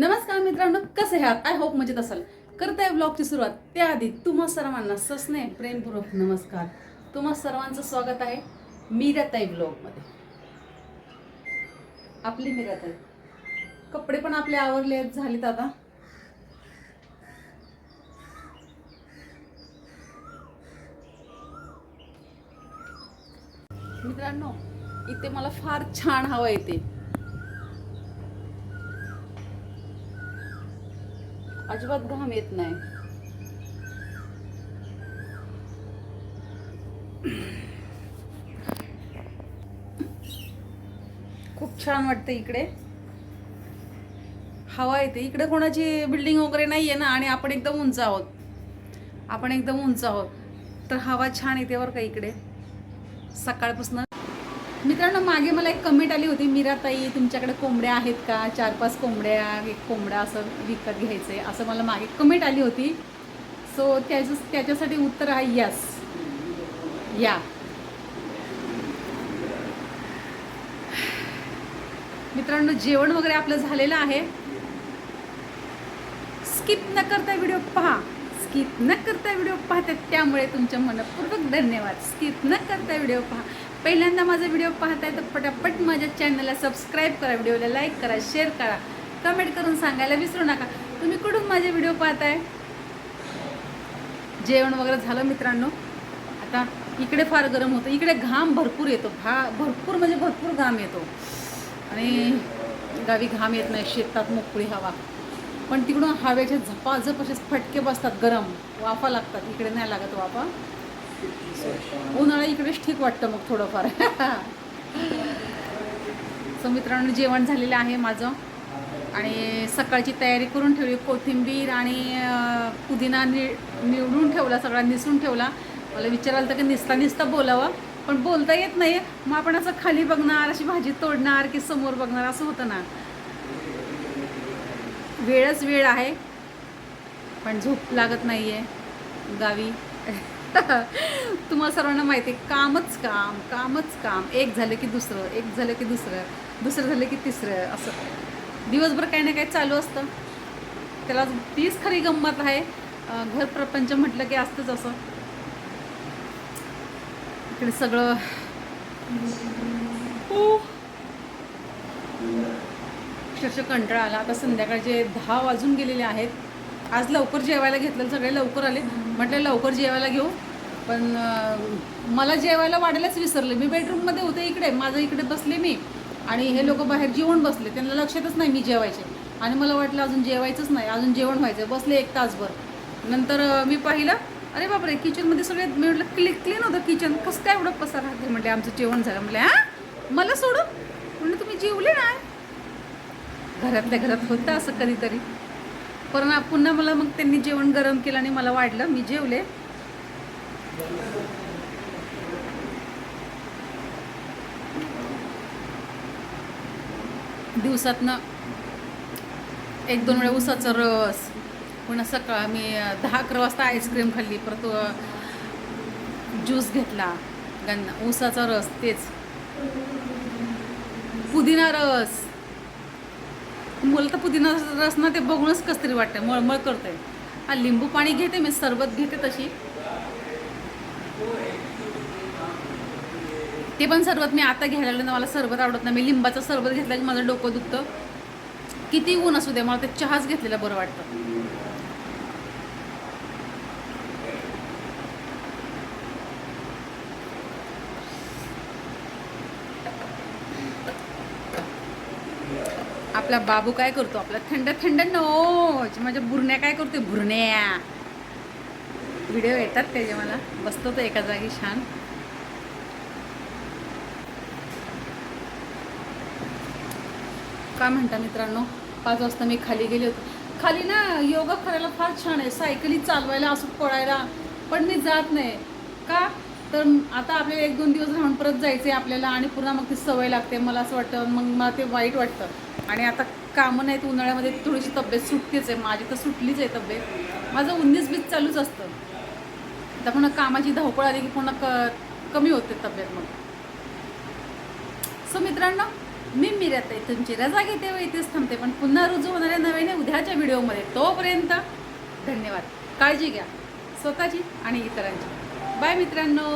नमस्कार मित्रांनो कसे आहात? आय होप मजेत असाल. करताय ब्लॉगची सुरुवात. त्याआधी तुम्हा सर्वांना ससने प्रेमपूर्वक नमस्कार. तुम्हा सर्वांचं स्वागत आहे मीराताई ब्लॉगमध्ये आपली मीराताई. कपडे पण आपले आवरले आहेत झालेत आता. मित्रांनो इथे मला फार छान हवा येते. अजिबात घाम येत नाही. खूप छान वाटतं इकडे. हवा येते. इकडे कोणाची बिल्डिंग वगैरे नाहीये ना आणि आपण एकदम उंच आहोत. आपण एकदम उंच आहोत. तर हवा छान येते बरं का इकडे. सकाळपासून मित्रांनो मागे मला एक कमेंट आली होती मीराताई तुमच्याकडे कोंबड्या आहेत का? चार पाच कोंबड्या एक कोंबडा असं विकत घ्यायचं आहे असं मला मागे कमेंट आली होती. सो त्याचं त्याच्यासाठी उत्तर आहे यस या. मित्रांनो जेवण वगैरे आपलं झालेलं आहे. स्किप न करता व्हिडिओ पहा. स्किप न करता व्हिडिओ पाहतात त्यामुळे तुमच्या मनपूर्वक धन्यवाद. स्किप न करता व्हिडिओ पहा. पहिल्यांदा माझा व्हिडिओ पाहताय तर पटापट माझ्या चॅनलला सबस्क्राईब करा. व्हिडिओला लाईक करा शेअर करा. कमेंट करून सांगायला विसरू नका. तुम्ही कुठून माझे व्हिडिओ पाहताय? जेवण वगैरे झालं मित्रांनो? आता इकडे फार गरम होतं. इकडे घाम भरपूर येतो. भा भरपूर म्हणजे भरपूर घाम येतो. आणि गावी घाम येत नाही. शेतात मोकळी हवा. पण तिकडून हवेच्या झपाझप असे फटके बसतात गरम. वाफा लागतात. इकडे नाही लागत वाफा. उन्हाळा इकडेच ठीक वाटतं मग थोडंफार. सो मित्रांनो जेवण झालेलं आहे माझं. आणि सकाळची तयारी करून ठेवली कोथिंबीर आणि पुदिना नि निवडून ठेवला सगळा निसून ठेवला. मला विचारायला तर की निसता निसता बोलावं पण बोलता येत नाही. मग आपण असं खाली बघणार अशी भाजी तोडणार की समोर बघणार असं होतं ना. वेळच वेळ आहे पण झोप लागत नाही आहे गावी. तुम्हाला सर्वांना माहिती आहे कामच काम कामच काम. एक झालं की दुसरं एक झालं की दुसरं दुसरं झालं की तिसरं असं. दिवसभर काही ना काही चालू असतं. त्याला तीच खरी गंमत आहे. घर प्रपंच म्हटलं की असतंच असं. इकडे सगळं. हो. अक्षरशः कंटाळा आला. आता संध्याकाळचे दहा वाजून गेलेले आहेत. आज लवकर जेवायला घेतलं सगळे लवकर आले. म्हटलं लवकर जेवायला घेऊ. पण मला जेवायला वाढायलाच विसरले. मी बेडरूममध्ये होते इकडे. माझं इकडे बसले मी. आणि हे लोक बाहेर जेवण बसले. त्यांना लक्षातच नाही मी जेवायचे. आणि मला वाटलं अजून जेवायचंच नाही. अजून जेवण व्हायचं बसले एक तासभर. नंतर मी पाहिलं अरे बापरे! किचनमध्ये सगळे मी म्हटलं क्लिक क्लीन होतं किचन कसं काय एवढं पसार राहते? म्हटले आमचं जेवण झालं. म्हटलं हां? मला सोडून? म्हणलं तुम्ही जेवले ना घरातल्या घरात होतं असं कधीतरी. पण पुन्हा मला मग त्यांनी जेवण गरम केलं आणि मला वाढलं. मी जेवले. दिवसातनं एक दोन वेळा उसाचा रस पुन्हा सकाळ मी दहा अकरा वाजता आईस्क्रीम खाल्ली. परत ज्यूस घेतला. गन्ना उसाचा रस तेच. पुदिना रस. मला तर पुदिना रस ना ते बघूनच कसं तरी वाटतं मळमळ करतंय. हा लिंबू पाणी घेते मी सरबत घेते तशी. ते पण सरबत मी आता घ्यायला ना मला सरबत आवडत नाही. मी लिंबाचं सरबत घेतलं की माझं डोकं दुखतं. किती ऊन असू दे मला ते चहाच घेतलेला बरं वाटतं. आपला बाबू काय करतो? आपला थंड थंड नोच. माझ्या बुरण्या काय करतोय? बुरण्या. व्हिडिओ येतात त्याचे मला? बसतो तो एका जागी छान. काय म्हणता मित्रांनो? पाच वाजता मी खाली गेले होते. खाली ना योगा करायला फार छान आहे. सायकली चालवायला असं पळायला. पण मी जात नाही. का? तर आता आपल्याला एक दोन दिवस राहून परत जायचे आपल्याला आणि पुन्हा मग ती सवय लागते. मला असं वाटतं मग मला ते वाईट वाटतं. आणि आता कामं नाहीत उन्हाळ्यामध्ये थोडीशी तब्येत सुटतेच आहे. माझी तर सुटलीच आहे तब्येत. माझं उन्नीस बीस चालूच असतं. आता पुन्हा कामाची धावपळ आली की पुन्हा क कमी होते तब्येत मग. सो मित्रांनो मी मिरत तुमची रजा घेते व इथेच थांबते. पण पुन्हा रुजू होणाऱ्या नव्याने उद्याच्या व्हिडिओमध्ये. तोपर्यंत धन्यवाद. काळजी घ्या. स्वतःची आणि इतरांची. बाय मित्रांनो.